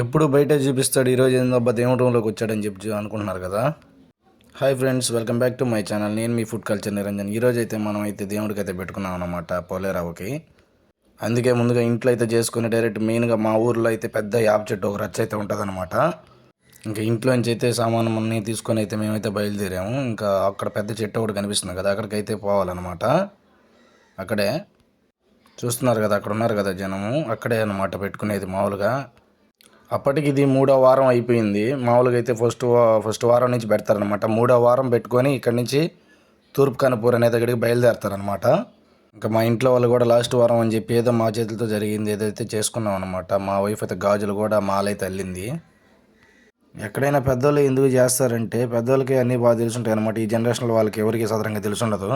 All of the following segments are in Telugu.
ఎప్పుడు బయట చూపిస్తాడు ఈరోజు ఏందబ్బా దేవుడి రూమ్లోకి వచ్చాడని చెప్పి అనుకుంటున్నారు కదా? Hi friends welcome back to my channel నేను మీ ఫుడ్ కల్చర్ నిరంజన్. ఈరోజు అయితే మనం అయితే దేవుడికి అయితే పెట్టుకున్నాం అనమాట పోలేరావుకి. అందుకే ముందుగా ఇంట్లో అయితే చేసుకుని డైరెక్ట్ మెయిన్గా మా ఊర్లో అయితే పెద్ద యాప్ చెట్టు ఒక రచ్చ అయితే ఉంటుందన్నమాట. ఇంకా ఇంట్లోంచి అయితే సామాను అన్నీ తీసుకొని అయితే మేమైతే బయలుదేరాము. ఇంకా అక్కడ పెద్ద చెట్టు ఒకటి కనిపిస్తుంది కదా అక్కడికి అయితే పోవాలన్నమాట. అక్కడే. చూస్తున్నారు కదా అక్కడ ఉన్నారు కదా జనము. అక్కడే అన్నమాట పెట్టుకునేది మామూలుగా. అప్పటికి ఇది మూడో వారం అయిపోయింది. మామూలుగా అయితే ఫస్ట్ ఫస్ట్ వారం నుంచి పెడతారనమాట మూడో వారం పెట్టుకొని ఇక్కడి నుంచి తూర్పు కనుపూర్ అనే దగ్గరికి బయలుదేరతారనమాట ఇంకా మా ఇంట్లో వాళ్ళు కూడా లాస్ట్ వారం అని చెప్పి ఏదో మా చేతులతో జరిగింది ఏదైతే చేసుకున్నాం అనమాట మా వైఫ్ అయితే గాజులు కూడా మాలైతే అల్లింది ఎక్కడైనా పెద్దోళ్ళు ఎందుకు చేస్తారంటే పెద్దోళ్ళకి అన్నీ బాగా తెలుసుంటాయి అనమాట ఈ జనరేషన్లో వాళ్ళకి ఎవరికి సదరంగా తెలుసుండదు.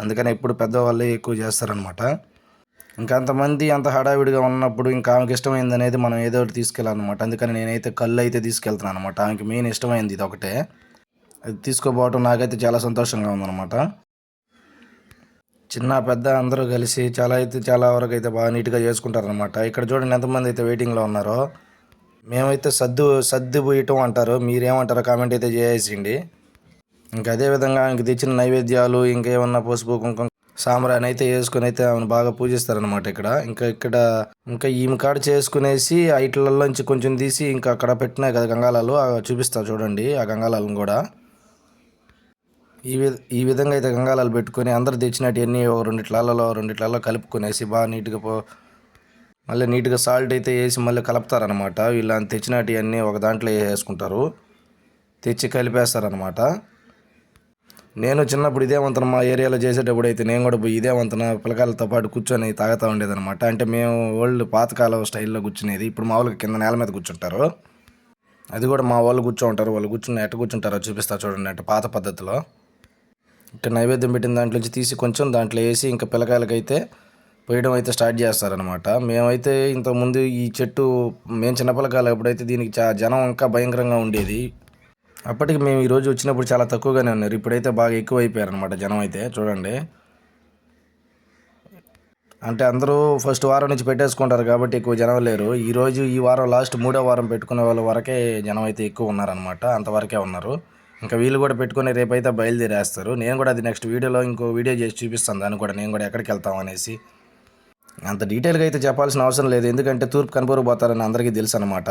అందుకని ఎప్పుడు పెద్దవాళ్ళే ఎక్కువ చేస్తారనమాట ఇంకా అంతమంది అంత హడావిడిగా ఉన్నప్పుడు ఇంకా ఆమెకి ఇష్టమైంది అనేది మనం ఏదో ఒకటి తీసుకెళ్ళాలన్నమాట. అందుకని నేనైతే కళ్ళు అయితే తీసుకెళ్తున్నాను అనమాట ఆమెకి మెయిన్ ఇష్టమైంది ఇది ఒకటే. అది తీసుకోపోవటం నాకైతే చాలా సంతోషంగా ఉందన్నమాట. చిన్న పెద్ద అందరూ కలిసి చాలా అయితే చాలా వరకు అయితే బాగా నీట్గా చేసుకుంటారనమాట ఇక్కడ చూడండి ఎంతమంది అయితే వెయిటింగ్లో ఉన్నారో. మేమైతే సర్దు సర్దిపోయటం అంటారు. మీరేమంటారో కామెంట్ అయితే చేసేసిండి ఇంకా అదే విధంగా ఇంక తెచ్చిన నైవేద్యాలు ఇంకేమన్నా పసుపు కుంకుమ సాంబ్రాన్ని అయితే వేసుకుని అయితే ఆమెను బాగా పూజిస్తారనమాట ఇక్కడ. ఇంకా ఇక్కడ ఇంకా ఈమె కాడ చేసుకునేసి ఐట్లలోంచి కొంచెం తీసి ఇంకా అక్కడ పెట్టినాయి కదా గంగాలాలు. ఆ చూపిస్తా చూడండి ఆ గంగాలాలను కూడా. ఈ విధ ఈ విధంగా అయితే గంగాలాలు పెట్టుకొని అందరు తెచ్చినట్టువన్నీ ఒక రెండిట్లలో రెండిట్లలో కలుపుకునేసి బాగా నీట్గా పో మళ్ళీ నీట్గా సాల్ట్ అయితే వేసి మళ్ళీ కలుపుతారనమాట వీళ్ళు తెచ్చినట్టువన్నీ ఒక దాంట్లో వేసుకుంటారు. తెచ్చి కలిపేస్తారనమాట నేను చిన్నప్పుడు ఇదే వంతన మా ఏరియాలో చేసేటప్పుడు అయితే నేను కూడా పోయి ఇదే వంతన పిల్లకాయలతో పాటు కూర్చొని తాగుతూ ఉండేదన్నమాట. అంటే మేము ఓల్డ్ పాతకాలం స్టైల్లో కూర్చునేది. ఇప్పుడు మామూలుగా కింద నేల మీద కూర్చుంటారు. అది కూడా మా వాళ్ళు కూర్చో ఉంటారు. వాళ్ళు కూర్చుని ఎట్ట కూర్చుంటారో చూపిస్తా చూడండి అంటే పాత పద్ధతిలో. ఇక్కడ నైవేద్యం పెట్టిన దాంట్లోంచి తీసి కొంచెం దాంట్లో వేసి ఇంకా పిల్లకాయలకైతే పోయడం అయితే స్టార్ట్ చేస్తారనమాట మేమైతే ఇంతకుముందు ఈ చెట్టు మేము చిన్న పిల్లకాయలు ఎప్పుడైతే దీనికి చా జనం ఇంకా భయంకరంగా ఉండేది అప్పటికి మేము ఈరోజు వచ్చినప్పుడు చాలా తక్కువగానే ఉన్నారు. ఇప్పుడైతే బాగా ఎక్కువ అయిపోయారనమాట జనం అయితే చూడండి. అంటే అందరూ ఫస్ట్ వారం నుంచి పెట్టేసుకుంటారు కాబట్టి ఎక్కువ జనం లేరు. ఈరోజు ఈ వారం లాస్ట్ మూడో వారం పెట్టుకునే వాళ్ళ వరకే జనం అయితే ఎక్కువ ఉన్నారనమాట అంతవరకే ఉన్నారు. ఇంకా వీళ్ళు కూడా పెట్టుకుని రేపైతే బయలుదేరేస్తారు. నేను కూడా అది నెక్స్ట్ వీడియోలో ఇంకో వీడియో చేసి చూపిస్తాను. దాన్ని కూడా నేను కూడా ఎక్కడికి వెళ్తాం అనేసి. అంత డీటెయిల్గా అయితే చెప్పాల్సిన అవసరం లేదు. ఎందుకంటే తూర్పు కనుపూరు పోతారని అందరికీ తెలుసు అనమాట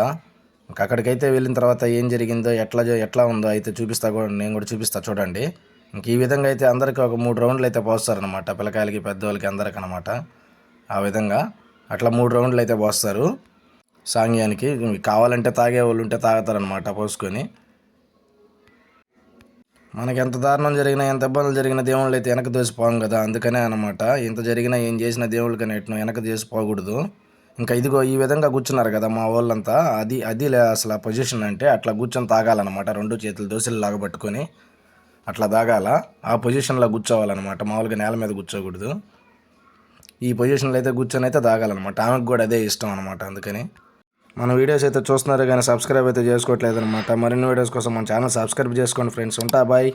ఇంకా అక్కడికైతే వెళ్ళిన తర్వాత ఏం జరిగిందో ఎట్లా ఎట్లా ఉందో అయితే చూపిస్తా కూడా నేను కూడా చూపిస్తా చూడండి. ఇంక ఈ విధంగా అయితే అందరికి ఒక మూడు రౌండ్లు అయితే పోస్తారనమాట పిల్లకాయలకి పెద్దవాళ్ళకి అందరికి అనమాట ఆ విధంగా అట్లా మూడు రౌండ్లు అయితే పోస్తారు. సాంగ్యానికి కావాలంటే తాగే వాళ్ళు ఉంటే తాగుతారనమాట పోసుకొని. మనకి ఎంత దారుణం జరిగినా ఎంత ఇబ్బందులు జరిగిన దేవుళ్ళు అయితే వెనక దోసిపోం కదా అందుకనే అనమాట ఎంత జరిగినా ఏం చేసిన దేవుళ్ళకి ఎట్ను వెనక దోసిపోకూడదు. ఇంకా ఇదిగో ఈ విధంగా కూర్చున్నారు కదా మా వాళ్ళంతా. అది అది లే అసలు ఆ పొజిషన్ అంటే అట్లా కూర్చొని తాగాలన్నమాట. రెండు చేతులు దోశలు లాగబట్టుకొని అట్లా తాగాల. ఆ పొజిషన్లో కూర్చోవాలన్నమాట. మామూలుగా నేల మీద కూర్చోకూడదు. ఈ పొజిషన్లో అయితే కూర్చొని అయితే తాగాలన్నమాట. ఆమెకు కూడా అదే ఇష్టం అనమాట అందుకని మన వీడియోస్ అయితే చూస్తున్నారు కానీ సబ్స్క్రైబ్ అయితే చేసుకోవట్లేదు అనమాట మరిన్ని వీడియోస్ కోసం మన ఛానల్ సబ్స్క్రైబ్ చేసుకోండి ఫ్రెండ్స్ ఉంటా బాయ్